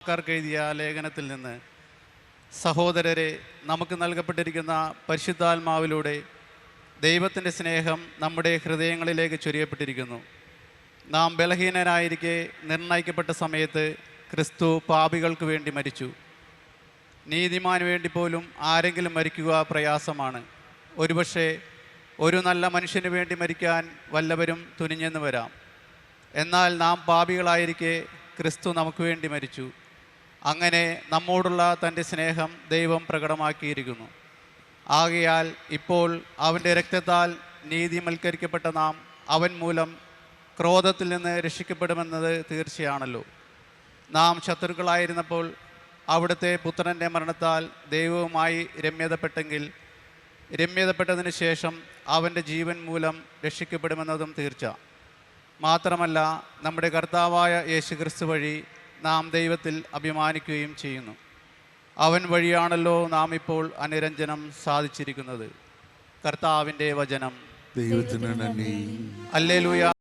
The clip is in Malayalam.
ക്കാർക്ക് എഴുതിയ ലേഖനത്തിൽ നിന്ന് സഹോദരരെ നമുക്ക് നൽകപ്പെട്ടിരിക്കുന്ന പരിശുദ്ധാത്മാവിലൂടെ ദൈവത്തിന്റെ സ്നേഹം നമ്മുടെ ഹൃദയങ്ങളിലേക്ക് ചൊരിയപ്പെട്ടിരിക്കുന്നു. നാം ബലഹീനരായിരിക്കെ നിർണയിക്കപ്പെട്ട സമയത്ത് ക്രിസ്തു പാപികൾക്ക് വേണ്ടി മരിച്ചു. നീതിമാന് വേണ്ടി പോലും ആരെങ്കിലും മരിക്കുക പ്രയാസമാണ്. ഒരുപക്ഷെ ഒരു നല്ല മനുഷ്യന് വേണ്ടി മരിക്കാൻ വല്ലവരും തുനിഞ്ഞെന്ന് വരാം. എന്നാൽ നാം പാപികളായിരിക്കെ ക്രിസ്തു നമുക്ക് വേണ്ടി മരിച്ചു. അങ്ങനെ നമ്മോടുള്ള തന്റെ സ്നേഹം ദൈവം പ്രകടമാക്കിയിരിക്കുന്നു. ആകയാൽ ഇപ്പോൾ അവന്റെ രക്തത്താൽ നീതിമൽക്കരിക്കപ്പെട്ട നാം അവൻ മൂലം ക്രോധത്തിൽ നിന്ന് രക്ഷിക്കപ്പെടുമെന്നത് തീർച്ചയാണല്ലോ. നാം ശത്രുക്കളായിരുന്നപ്പോൾ അവിടുത്തെ പുത്രന്റെ മരണത്താൽ ദൈവവുമായി രമ്യതപ്പെട്ടെങ്കിൽ രമ്യതപ്പെട്ടതിന് ശേഷം അവന്റെ ജീവൻ മൂലം രക്ഷിക്കപ്പെടുമെന്നതും തീർച്ച. മാത്രമല്ല നമ്മുടെ കർത്താവായ യേശുക്രിസ്തു വഴി നാം ദൈവത്തിൽ അഭിമാനിക്കുകയും ചെയ്യുന്നു. അവൻ വഴിയാണല്ലോ നാം ഇപ്പോൾ അനുരഞ്ജനം സാധിച്ചിരിക്കുന്നത്. കർത്താവിന്റെ വചനം. ദൈവത്തിന് നന്ദി അല്ലേലൂയ.